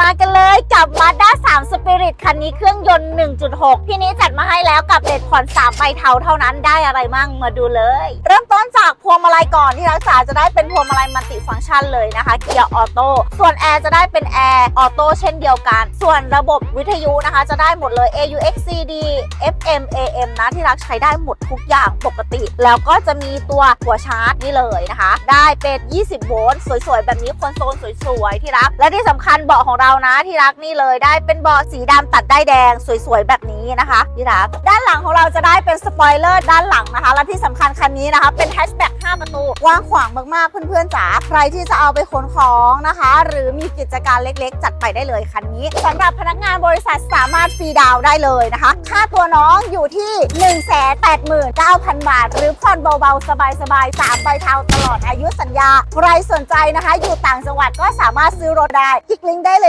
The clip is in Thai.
มากันเลยกับ Mazda 3 Spirit คันนี้เครื่องยนต์ 1.6 ที่นี้จัดมาให้แล้วกับเด็ดผ่อน 3 ใบเทาเท่านั้นได้อะไรมั่งมาดูเลย เริ่มต้นจากพวงมาลัยก่อนที่รักษาจะได้เป็นพวงมาลัยมัลติฟังก์ชันเลยนะคะเกียร์ออโต้ส่วนแอร์จะได้เป็นแอร์ออโต้เช่นเดียวกัน ส่วนระบบวิทยุนะคะจะได้หมดเลย AUX CD FM AM นะที่รักใช้ได้หมดทุกอย่างปกติ แล้วก็จะมีตัวหัวชาร์จนี่เลยนะคะ ได้เป็น 20 โวลต์สวยๆ แบบนี้คอนโซลสวยๆ ที่รัก และที่สำคัญเบาะของเรานะที่รักนี่เลยได้เป็นเบาะสีดำตัดได้แดงสวยๆ แบบนี้นะคะ ที่รัก ด้านหลังของเราจะได้เป็นสปอยเลอร์ด้านหลังนะคะ และที่สำคัญคันนี้นะคะ เป็นแฮชแบ็ก5ประตูกว้างขวางมากๆ เพื่อนๆจ๋าใครที่จะเอาไปขนของนะคะ หรือมีกิจการเล็กๆ จัดไปได้เลยคันนี้สำหรับพนักงานบริษัทสามารถฟรีดาวน์ได้เลยนะคะค่าตัวน้องอยู่ที่ 189,000 บาท หรือผ่อนเบาๆ สบายๆ 3 ใบเทาตลอดอายุสัญญา ใครสนใจนะคะ อยู่ต่างจังหวัดก็สามารถซื้อรถได้คลิกลิงก์ได้เลย